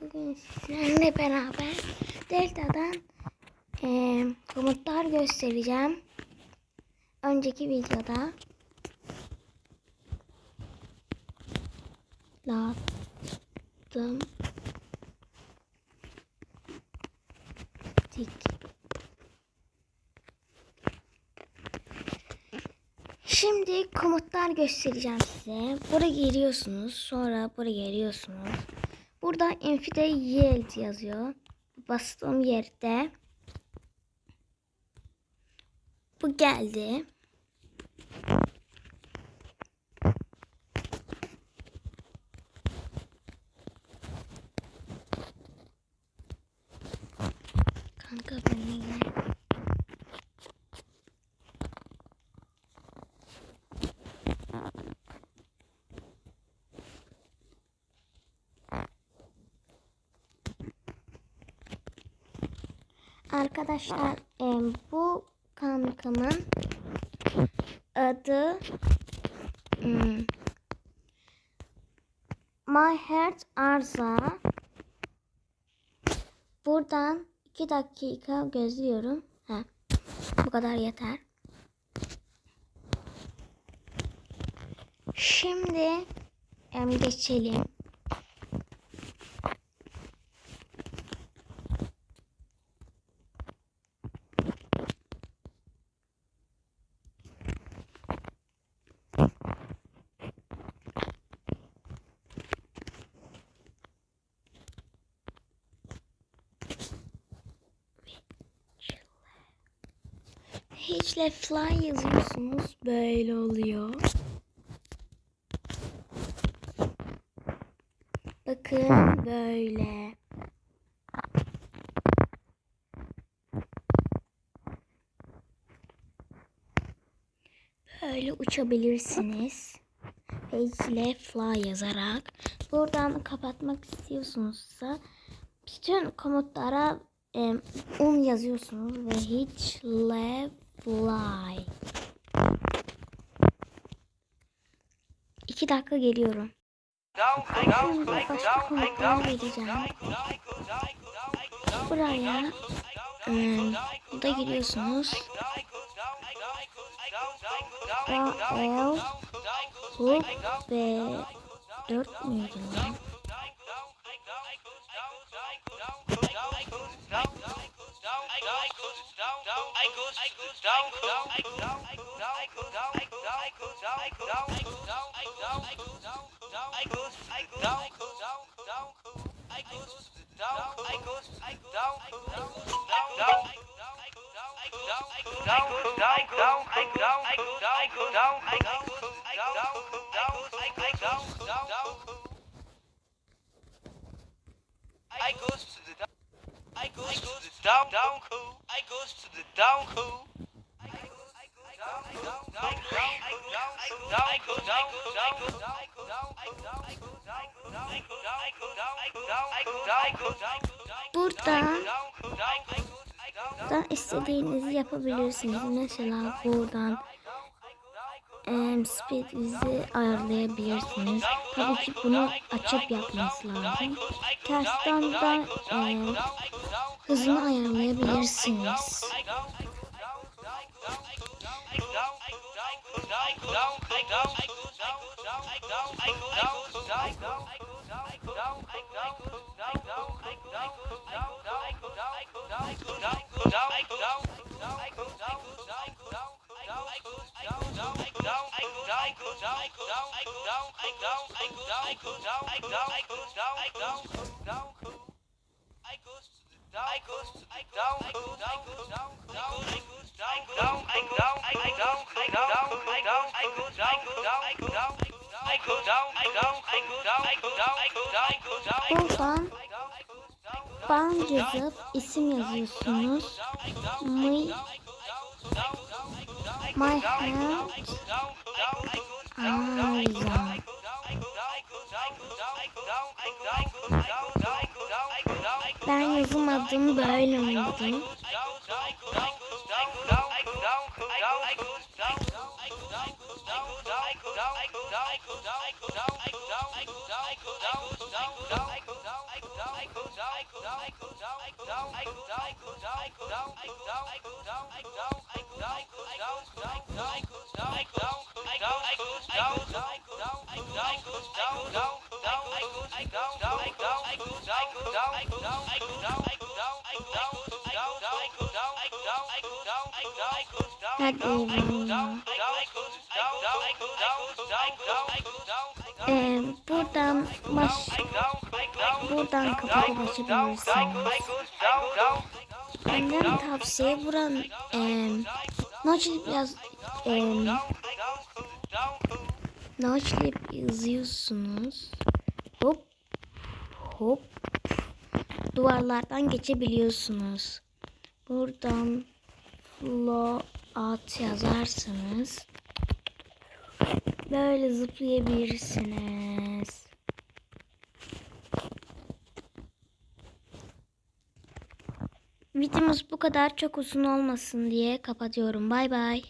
Bugün sizlerle beraber Delta'dan eee komutlar göstereceğim. Önceki videoda lazım tik Şimdi komutlar göstereceğim size. Buraya giriyorsunuz. Sonra buraya geliyorsunuz. Burada Infide Yield yazıyor. Bastığım yerde bu geldi. Kanka benimle Arkadaşlar em, bu kankamın adı hmm, My Heart Arza. Buradan 2 dakika gözlüyorum. Ha, bu kadar yeter. Şimdi em, geçelim. Hiçle fly yazıyorsunuz. Böyle oluyor. Bakın böyle. Böyle uçabilirsiniz. Hiçle fly yazarak. Buradan kapatmak istiyorsunuzsa bütün komutlara un yazıyorsunuz ve hiç le fly. İki dakika geliyorum. Buraya e, burada giriyorsunuz. A, L, hook ve 4 müydü? I goes to the down. I goes to the down down cool. I goes to the down cool. Burada da istediğinizi yapabilirsiniz. Mesela buradan em, speedinizi ayarlayabilirsiniz. Tabii ki bunu açıp yapması lazım. Tersten de em, hızını ayarlayabilirsiniz. Buradan ban yazıp isim yazıyorsunuz. My, my heart Arza. Ben yazamadım böyle oldu. Kijk, oh Ee, buradan baş buradan kapıda başlayabilirsiniz. Benden tavsiye buranın e, Notchlip yaz e, Notchlip yazıyorsunuz. Hop hop duvarlardan geçebiliyorsunuz. Buradan float yazarsınız. Böyle zıplayabilirsiniz. Videomuz bu kadar çok uzun olmasın diye kapatıyorum. Bay bay.